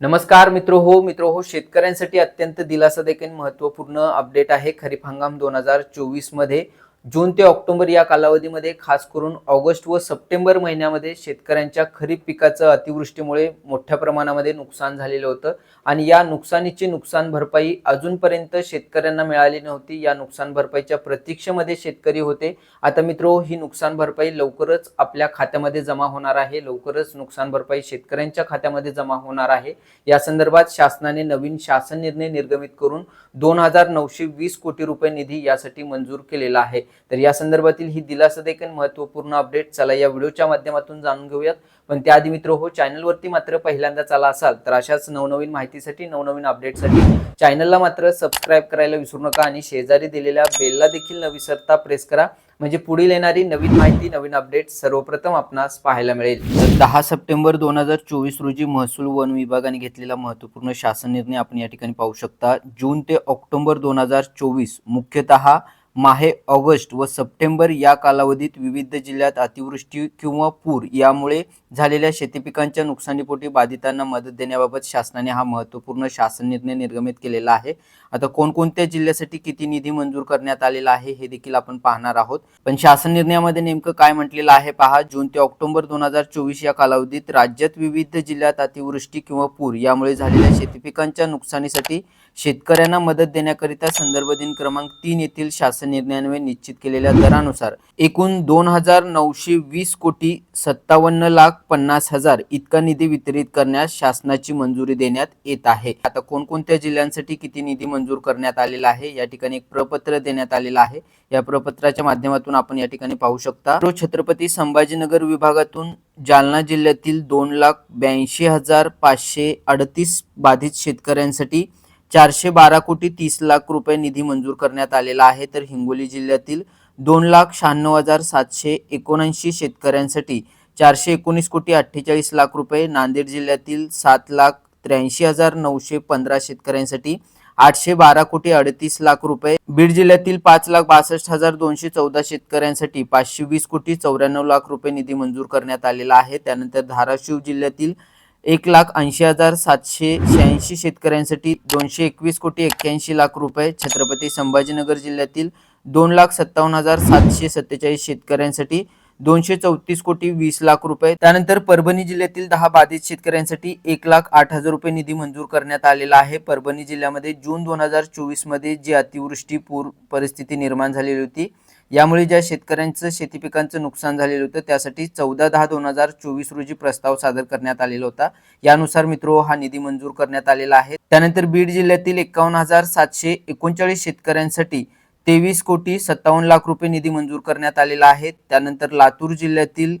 नमस्कार मित्र हो मित्र हो शेतकऱ्यांसाठी अत्यंत दिलासा देखील महत्त्वपूर्ण अपडेट आहे खरीप हंगाम दोन हजार चोवीसमध्ये जून ते ऑक्टोबर या कालावधीमध्ये खास करून ऑगस्ट व सप्टेंबर महिन्यामध्ये शेतकऱ्यांच्या खरीप पिकाचं अतिवृष्टीमुळे मोठ्या प्रमाणामध्ये नुकसान झालेलं होतं. आणि या नुकसानीची नुकसान भरपाई अजूनपर्यंत शेतकऱ्यांना मिळाली नव्हती. या नुकसान भरपाईच्या प्रतीक्षेमध्ये शेतकरी होते. आता मित्रो ही नुकसान भरपाई लवकरच आपल्या खात्यामध्ये जमा होणार आहे. लवकरच नुकसान भरपाई शेतकऱ्यांच्या खात्यामध्ये जमा होणार आहे. या संदर्भात शासनाने नवीन शासन निर्णय निर्गमित करून दोन हजार नऊशे वीस कोटी रुपये निधी यासाठी मंजूर केलेला आहे. तर या संदर्भातील ही दिलासा महत्त्वपूर्ण अपडेट चला या व्हिडिओच्या माध्यमातून जाणून घेऊयात. पण त्याआधी मित्र हो चॅनलवरती मात्र पहिल्यांदा चला असाल तर अशाच नवनवीन माहितीसाठी नवनवीन अपडेटसाठी चॅनलला मात्र सबस्क्राईब करायला विसरू नका आणि शेजारी दिलेल्या बेलला देखील न विसरता प्रेस करा. म्हणजे पुढील येणारी नवीन माहिती नवीन अपडेट सर्वप्रथम आपणास पाहायला मिळेल. दहा सप्टेंबर दोन हजार चोवीस रोजी महसूल वन विभागाने घेतलेला महत्त्वपूर्ण शासन निर्णय आपण या ठिकाणी पाहू शकता. जून ते ऑक्टोबर दोन हजार चोवीस मुख्यतः माहे ऑगस्ट व सप्टेंबर या कालावधीत विविध जिल्ह्यात अतिवृष्टी किंवा पूर यामुळे झालेल्या शेतीपिकांच्या नुकसानीपोटी बाधितांना मदत देण्याबाबत शासनाने हा महत्त्वपूर्ण शासन निर्णय निर्गमित केलेला आहे. आता कोणकोणत्या जिल्ह्यासाठी किती निधी मंजूर करण्यात आलेला आहे हे देखील आपण पाहणार आहोत. पण शासन निर्णयामध्ये नेमकं काय म्हटलेलं आहे पहा. जून ते ऑक्टोबर दोन हजार चोवीस या कालावधीत राज्यात विविध जिल्ह्यात अतिवृष्टी किंवा पूर यामुळे झालेल्या शेतीपिकांच्या नुकसानीसाठी शेतकऱ्यांना मदत देण्याकरिता संदर्भ दिन क्रमांक तीन येथील शासन निर्णयान्वये निश्चित केलेल्या दरानुसार एकूण दोन हजार नऊशे वीस कोटी सत्तावन्न लाख पन्नास हजार इतका निधी वितरित करण्यास शासनाची मंजुरी देण्यात येत आहे. आता कोणकोणत्या जिल्ह्यांसाठी किती निधी मंजूर करण्यात आलेला आहे? या ठिकाणी एक प्रपत्र देण्यात आलेलं आहे. या प्रपत्राच्या माध्यमातून आपण या ठिकाणी पाहू शकता. तो छत्रपती संभाजीनगर विभागातून जालना जिल्ह्यातील दोन लाख ब्याऐंशी हजार पाचशे अडतीस बाधित शेतकऱ्यांसाठी चारशे बारा कोटी तीस लाख रुपये निधी मंजूर करण्यात आलेला आहे. तर हिंगोली जिल्ह्यातील दोन लाख शहाण्णव हजार सातशे एकोणऐंशी शेतकऱ्यांसाठी चारशे एकोणीस कोटी अठ्ठेचाळीस लाख रुपये नांदेड जिल्ह्यातील सात लाख त्र्याऐंशी हजार नऊशे पंधरा शेतकऱ्यांसाठी आठशे बारा कोटी अडतीस लाख रुपये बीड जिल्ह्यातील पाच लाख बासष्ट हजार दोनशे चौदा शेतकऱ्यांसाठी पाचशे वीस कोटी चौऱ्याण्णव लाख रुपये निधी मंजूर करण्यात आलेला आहे. त्यानंतर धाराशिव जिल्ह्यातील एक लाख ऐंशी हजार सातशे शहाऐंशी शेतकऱ्यांसाठी दोनशे एकवीस कोटी एक्क्याऐंशी लाख रुपये. छत्रपती संभाजीनगर जिल्ह्यातील दोन लाख सत्तावन्न हजार सातशे सत्तेचाळीस शेतकऱ्यांसाठी दोनशे चौतीस कोटी वीस लाख रुपये. त्यानंतर परभणी जिल्ह्यातील दहा बाधित शेतकऱ्यांसाठी एक लाख आठ हजार रुपये निधी मंजूर करण्यात आलेला आहे. परभणी जिल्ह्यामध्ये जून दोन हजार चोवीसमध्ये जी अतिवृष्टी पूर परिस्थिती निर्माण झालेली होती यामुळे ज्या शेतकऱ्यांचं शेती पिकांचं नुकसान झालेलं होतं त्यासाठी चौदा दहा दोन हजार चोवीस रोजी प्रस्ताव सादर करण्यात आलेला होता. यानुसार मित्रो हा निधी मंजूर करण्यात आलेला आहे. त्यानंतर बीड जिल्ह्यातील एकावन्न हजार सातशे एकोणचाळीस शेतकऱ्यांसाठी तेवीस कोटी सत्तावन्न लाख रुपये निधी मंजूर करण्यात आलेला आहे. त्यानंतर लातूर जिल्ह्यातील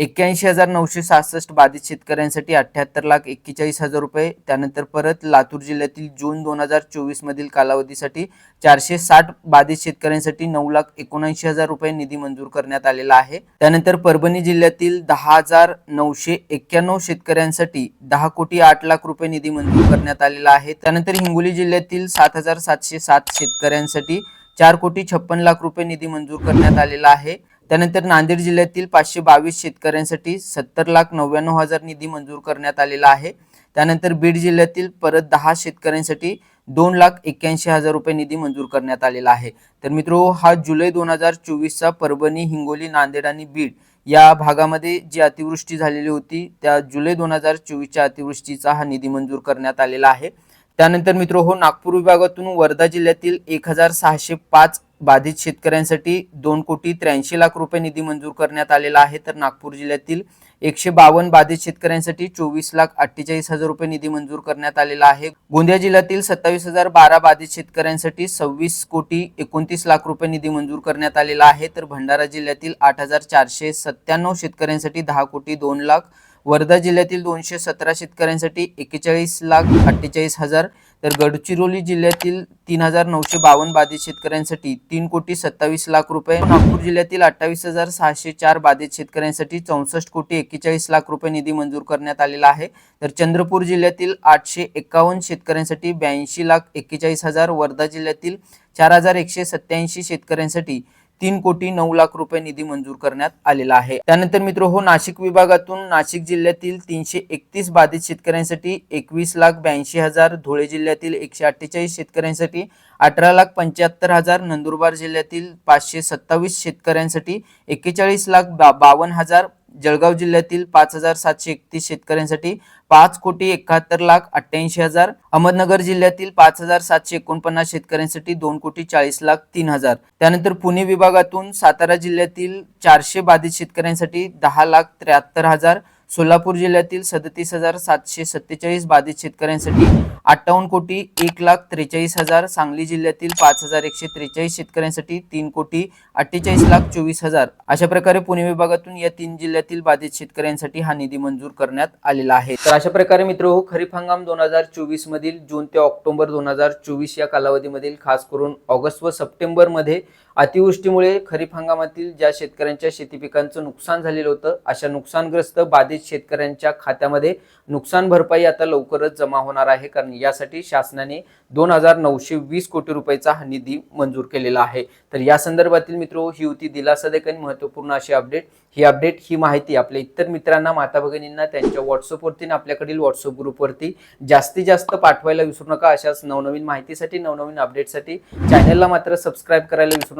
एक्क्याऐंशी हजार नऊशे सहासष्ट बाधित शेतकऱ्यांसाठी अठ्ठ्याहत्तर लाख एक्केचाळीस हजार रुपये. त्यानंतर परत लातूर जिल्ह्यातील जून दोन हजार चोवीस मधील कालावधीसाठी चारशे साठ बाधित शेतकऱ्यांसाठी नऊ लाख एकोणऐंशी हजार रुपये निधी मंजूर करण्यात आलेला आहे. त्यानंतर परभणी जिल्ह्यातील दहा हजार नऊशे एक्क्याण्णव शेतकऱ्यांसाठी दहा कोटी आठ लाख रुपये निधी मंजूर करण्यात आलेला आहे. त्यानंतर हिंगोली जिल्ह्यातील सात हजार सातशे सात शेतकऱ्यांसाठी चार कोटी छप्पन लाख रुपये निधी मंजूर करण्यात आलेला आहे. त्यानंतर नांदेड जिल्ह्यातील पाचशे बावीस शेतकऱ्यांसाठी सत्तर लाख नव्याण्णव हजार निधी मंजूर करण्यात आलेला आहे. त्यानंतर बीड जिल्ह्यातील परत दहा शेतकऱ्यांसाठी दोन लाख एक्क्याऐंशी हजार रुपये निधी मंजूर करण्यात आलेला आहे. तर मित्रो हा जुलै दोन हजार चोवीसचा परभणी हिंगोली नांदेड आणि बीड या भागामध्ये जी अतिवृष्टी झालेली होती त्या जुलै दोन हजार चोवीसच्या अतिवृष्टीचा हा निधी मंजूर करण्यात आलेला आहे. त्यानंतर मित्रो हो नागपूर विभागातून वर्धा जिल्ह्यातील एक हजार सहाशे पाच बाधित शेतकऱ्यांसाठी दोन कोटी त्र्याऐंशी लाख रुपये निधी मंजूर करण्यात आलेला आहे. तर नागपूर जिल्ह्यातील एकशे बावन्न बाधित शेतकऱ्यांसाठी चोवीस लाख अठ्ठेचाळीस हजार रुपये निधी मंजूर करण्यात आलेला आहे. गोंदिया जिल्ह्यातील सत्तावीस हजार बारा बाधित शेतकऱ्यांसाठी सव्वीस कोटी एकोणतीस लाख रुपये निधी मंजूर करण्यात आलेला आहे. तर भंडारा जिल्ह्यातील आठ हजार चारशे सत्त्याण्णव शेतकऱ्यांसाठी दहा कोटी दोन लाख वर्धा जिल्ह्यातील दोनशे सतरा शेतकऱ्यांसाठी एक्केचाळीस लाख अठ्ठेचाळीस हजार तर गडचिरोली जिल्ह्यातील तीन हजार नऊशे बावन्न बाधित शेतकऱ्यांसाठी तीन कोटी सत्तावीस लाख रुपये नागपूर जिल्ह्यातील अठ्ठावीस हजार सहाशे चार बाधित शेतकऱ्यांसाठी चौसष्ट कोटी एक्केचाळीस लाख रुपये निधी मंजूर करण्यात आलेला आहे. तर चंद्रपूर जिल्ह्यातील आठशे एकावन्न शेतकऱ्यांसाठी ब्याऐंशी लाख एक्केचाळीस हजार वर्धा जिल्ह्यातील चार हजार एकशे सत्याऐंशी शेतकऱ्यांसाठी तीन कोटी नऊ लाख रुपये निधी मंजूर करण्यात आलेला आहे. त्यानंतर मित्र हो नाशिक विभागातून नाशिक जिल्ह्यातील तीनशे एकतीस बाधित शेतकऱ्यांसाठी एकवीस लाख ब्याऐंशी हजार धुळे जिल्ह्यातील एकशे अठ्ठेचाळीस शेतकऱ्यांसाठी अठरा लाख पंच्याहत्तर हजार नंदुरबार जिल्ह्यातील पाचशे सत्तावीस शेतकऱ्यांसाठी एक्केचाळीस लाख बा बावन्न हजार जळगाव जिल्ह्यातील पाच हजार सातशे एकतीस शेतकऱ्यांसाठी पाच कोटी एकाहत्तर लाख अठ्ठ्याऐंशी हजार. अहमदनगर जिल्ह्यातील पाच हजार सातशे एकोणपन्नास शेतकऱ्यांसाठी दोन कोटी चाळीस लाख तीन हजार. त्यानंतर पुणे विभागातून सातारा जिल्ह्यातील चारशे बाधित शेतकऱ्यांसाठी दहा लाख त्र्याहत्तर हजार. सोलापूर जिल्ह्यातील सदतीस हजार सातशे सत्तेचाळीस बाधित शेतकऱ्यांसाठी अठ्ठावन्न कोटी एक लाख त्रेचाळीस हजार सांगली जिल्ह्यातील पाच हजार एकशे त्रेचाळीस शेतकऱ्यांसाठी तीन कोटी अठ्ठेचाळीस लाख चोवीस हजार. अशा प्रकारे पुणे विभागातून या तीन जिल्ह्यातील बाधित शेतकऱ्यांसाठी हा निधी मंजूर करण्यात आलेला आहे. तर अशा प्रकारे मित्र हो खरीप हंगाम दोन हजार चोवीस मधील जून ते ऑक्टोबर दोन हजार चोवीस या कालावधीमधील खास करून ऑगस्ट व सप्टेंबरमध्ये अतिवृष्टीमुळे खरीप हंगामातील ज्या शेतकऱ्यांच्या शेती पिकांचं नुकसान झालेलं होतं अशा नुकसानग्रस्त बाधित शेतकऱ्यांच्या खात्यामध्ये नुकसान भरपाई आता लवकरच जमा होणार आहे. कारण यासाठी शासनाने दोन हजार नऊशे वीस कोटी रुपयाचा हा निधी मंजूर केलेला आहे. तर या संदर्भातील मित्र ही होती दिलासादायक आणि महत्त्वपूर्ण अशी अपडेट. ही अपडेट ही माहिती आपल्या इतर मित्रांना माता भगिनींना त्यांच्या व्हॉट्सअपवरती आणि आपल्याकडील व्हॉट्सअप ग्रुपवरती जास्तीत जास्त पाठवायला विसरू नका. अशाच नवनवीन माहितीसाठी नवनवीन अपडेटसाठी चॅनलला मात्र सबस्क्राईब करायला विसरू